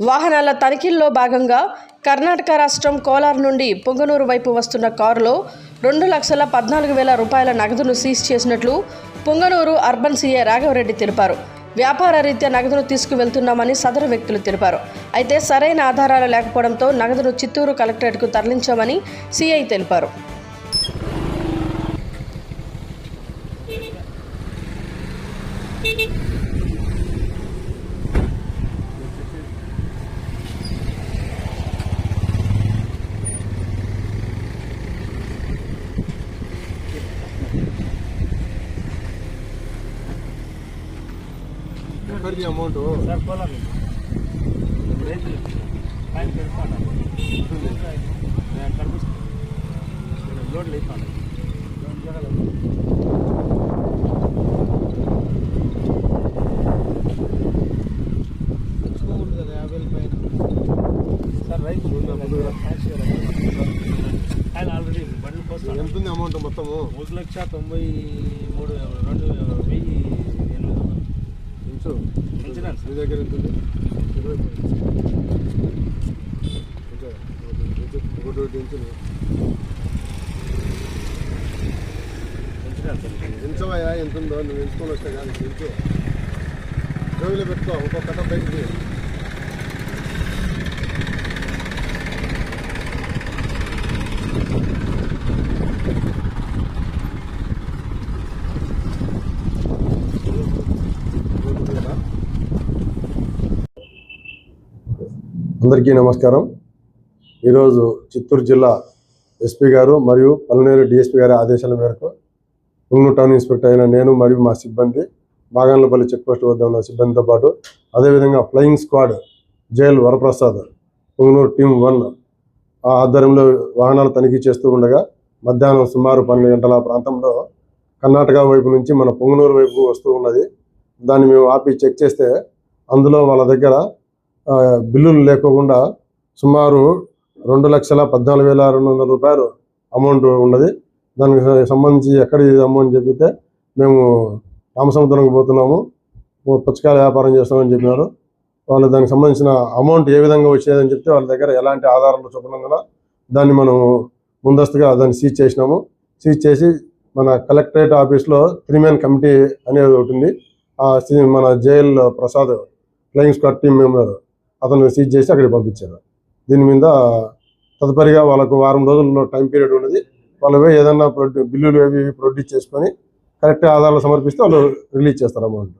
వాహనాల తనిఖీల్లో భాగంగా కర్ణాటక రాష్ట్రం కోలార్ నుండి పొంగనూరు వైపు వస్తున్న కారులో రెండు లక్షల పద్నాలుగు వేల రూపాయల నగదును సీజ్ చేసినట్లు పొంగనూరు అర్బన్ సీఏ రాఘవరెడ్డి తెలిపారు. వ్యాపార రీత్యా నగదును తీసుకువెళ్తున్నామని సదరు వ్యక్తులు తెలిపారు. అయితే సరైన ఆధారాలు లేకపోవడంతో నగదును చిత్తూరు కలెక్టరేట్కు తరలించామని సీఐ తెలిపారు. ఎక్కడిది అమౌంట్? సార్ పోలాలి రైతులు ఆయన ఆల్రెడీ బండ్లు పోస్తాను ఎంత ఉంది అమౌంట్ మొత్తము? మూడు లక్ష తొంభై మూడు రెండు వెయ్యి ఇన్సూరెన్స్ ఇన్సూరెన్స్ మీ దగ్గర ఎంత ఉంది? ఇరవై మూడు. ఇంకా ఒకటి ఒకటి ఎంచవయ్యా ఎంత ఉందో? నువ్వు ఎంచుకొని వస్తే కానీ ఎంచు జోబిలో పెట్టుకో ఒక్కొక్క కట్ట బయటికి అందరికీ నమస్కారం. ఈరోజు చిత్తూరు జిల్లా ఎస్పీ గారు మరియు పల్నేరు డిఎస్పీ గారి ఆదేశాల మేరకు పుంగనూరు టౌన్ ఇన్స్పెక్టర్ అయిన నేను మరియు మా సిబ్బంది బాగాన్లపల్లి చెక్ పోస్ట్ వద్ద ఉన్న సిబ్బందితో పాటు అదేవిధంగా ఫ్లయింగ్ స్క్వాడ్ జైల్ వరప్రసాద్ పుంగనూరు టీమ్ వన్ ఆ ఆధ్వర్యంలో వాహనాలు తనిఖీ చేస్తూ ఉండగా మధ్యాహ్నం సుమారు పన్నెండు గంటల ప్రాంతంలో కర్ణాటక వైపు నుంచి మన పొంగనూరు వైపు వస్తూ ఉన్నది. దాన్ని మేము ఆపి చెక్ చేస్తే అందులో వాళ్ళ దగ్గర బిల్లులు లేకోకుండా సుమారు రెండు లక్షల పద్నాలుగు వేల రెండు వందల రూపాయలు అమౌంట్ ఉన్నది. దానికి సంబంధించి ఎక్కడ ఇది అమౌంట్ చెబితే మేము రామసముద్రంకి పోతున్నాము. పుచ్చకాయ పుచ్చకాయల వ్యాపారం చేస్తామని చెప్పినారు. వాళ్ళు దానికి సంబంధించిన అమౌంట్ ఏ విధంగా వచ్చేదని చెప్తే వాళ్ళ దగ్గర ఎలాంటి ఆధారాలు చూపనందున దాన్ని మనం ముందస్తుగా దాన్ని సీజ్ చేసినాము. సీజ్ చేసి మన కలెక్టరేట్ ఆఫీస్లో త్రీ మ్యాన్ కమిటీ అనేది ఒకటి ఉంది. ఆ మన జైల్లో Prasad flying squad team member అతను సీజ్ చేసి అక్కడికి పంపించారు. దీని మీద తదుపరిగా వాళ్ళకు వారం రోజుల్లో టైం పీరియడ్ ఉన్నది. వాళ్ళు ఏదన్నా ప్రొడ్యూ బిల్లులు అవి ప్రొడ్యూస్ చేసుకొని కరెక్ట్ ఆధారాలు సమర్పిస్తే వాళ్ళు రిలీజ్ చేస్తారు అమౌంట్